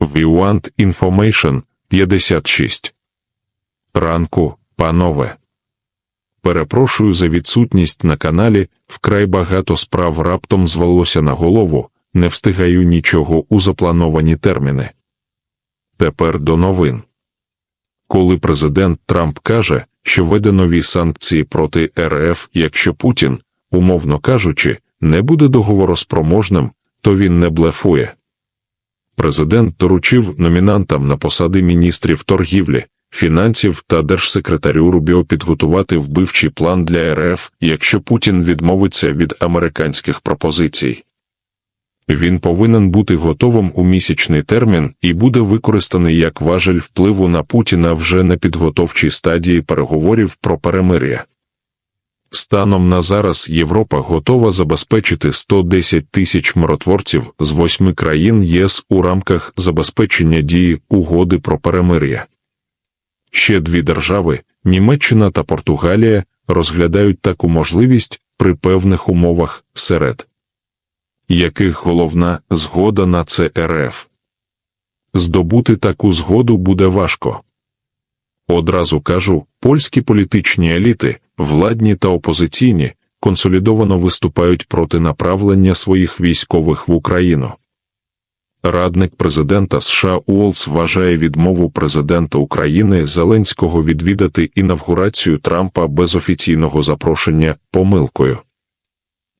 We want information 56. Ранку, панове. Перепрошую за відсутність на каналі, вкрай багато справ раптом звалося на голову, не встигаю нічого у заплановані терміни. Тепер до новин. Коли президент Трамп каже, що веде нові санкції проти РФ, якщо Путін, умовно кажучи, не буде договороспроможним, то він не блефує. Президент доручив номінантам на посади міністрів торгівлі, фінансів та держсекретарю Рубіо підготувати вбивчий план для РФ, якщо Путін відмовиться від американських пропозицій. Він повинен бути готовим у місячний термін і буде використаний як важель впливу на Путіна вже на підготовчій стадії переговорів про перемир'я. Станом на зараз Європа готова забезпечити 110 тисяч миротворців з восьми країн ЄС у рамках забезпечення дії угоди про перемир'я. Ще дві держави Німеччина та Португалія розглядають таку можливість при певних умовах серед яких головна згода на це РФ. Здобути таку згоду буде важко. Одразу кажу, польські політичні еліти, владні та опозиційні, консолідовано виступають проти направлення своїх військових в Україну. Радник президента США Уолс вважає відмову президента України Зеленського відвідати інавгурацію Трампа без офіційного запрошення помилкою.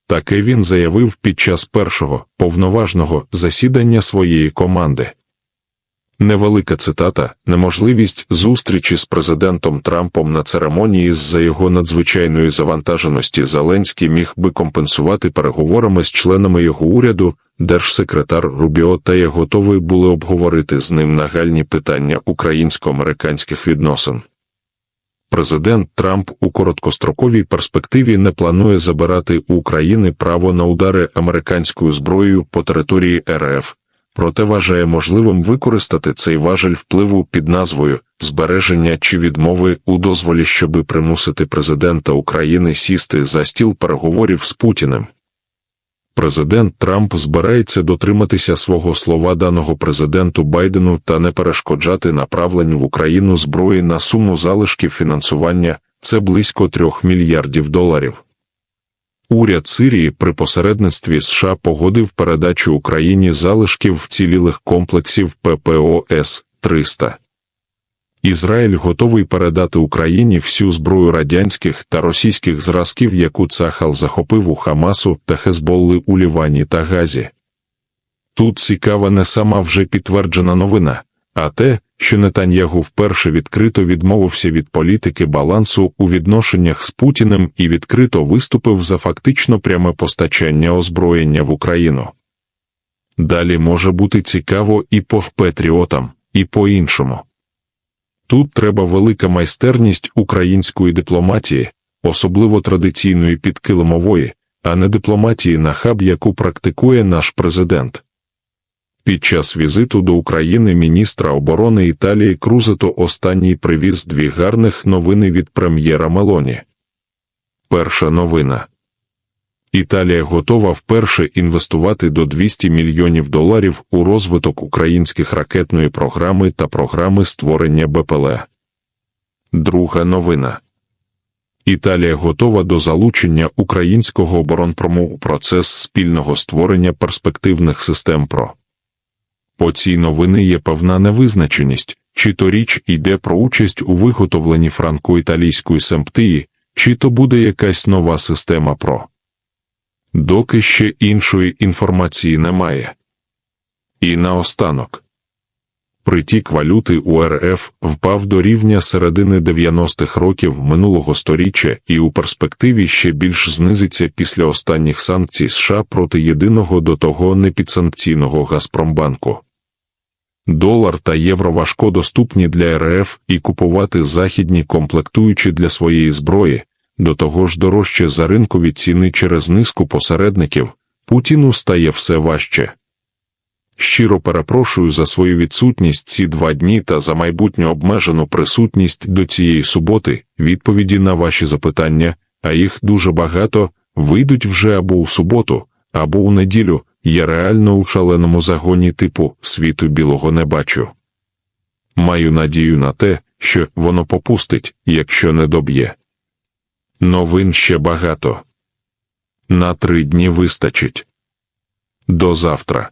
Таке він заявив під час першого повноважного засідання своєї команди. Невелика цитата неможливість зустрічі з президентом Трампом на церемонії з-за його надзвичайної завантаженості Зеленський міг би компенсувати переговорами з членами його уряду, держсекретар Рубіо та я готові були обговорити з ним нагальні питання українсько-американських відносин. Президент Трамп у короткостроковій перспективі не планує забирати у України право на удари американською зброєю по території РФ, проте вважає можливим використати цей важель впливу під назвою збереження чи відмови у дозволі, щоби примусити президента України сісти за стіл переговорів з Путіним. Президент Трамп збирається дотриматися свого слова даного президенту Байдену та не перешкоджати направленню в Україну зброї на суму залишків фінансування це близько трьох мільярдів доларів. Уряд Сирії при посередництві США погодив передачу Україні залишків вцілілих комплексів ППО С-300. Ізраїль готовий передати Україні всю зброю радянських та російських зразків, яку Цахал захопив у Хамасу та Хезболли у Лівані та Газі. Тут цікава не сама вже підтверджена новина, а те, що Нетаньягу вперше відкрито відмовився від політики балансу у відношеннях з Путіним і відкрито виступив за фактично пряме постачання озброєння в Україну. Далі може бути цікаво і по патріотам, і по іншому. Тут треба велика майстерність української дипломатії, особливо традиційної підкилимової, а не дипломатії на хаб, яку практикує наш президент. Під час візиту до України міністра оборони Італії Крузето останній привіз дві гарних новини від прем'єра Мелоні. Перша новина Італія готова вперше інвестувати до 200 мільйонів доларів у розвиток українських ракетної програми та програми створення БПЛ. Друга новина Італія готова до залучення українського оборонпрому у процес спільного створення перспективних систем ПРО. По цій новини є певна невизначеність, чи то річ йде про участь у виготовленні франко-італійської семптії, чи то буде якась нова система ПРО. Доки ще іншої інформації немає. І наостанок. Притік валюти у РФ впав до рівня середини 90-х років минулого сторіччя і у перспективі ще більш знизиться після останніх санкцій США проти єдиного до того непідсанкційного Газпромбанку. Долар та євро важко доступні для РФ і купувати західні комплектуючі для своєї зброї, до того ж дорожче за ринкові ціни через низку посередників, Путіну стає все важче. Щиро перепрошую за свою відсутність ці два дні та за майбутню обмежену присутність до цієї суботи, відповіді на ваші запитання, а їх дуже багато, вийдуть вже або у суботу, або у неділю, я реально у шаленому загоні типу світу білого не бачу. Маю надію на те, що воно попустить, якщо не доб'є. Новин ще багато. На три дні вистачить. До завтра.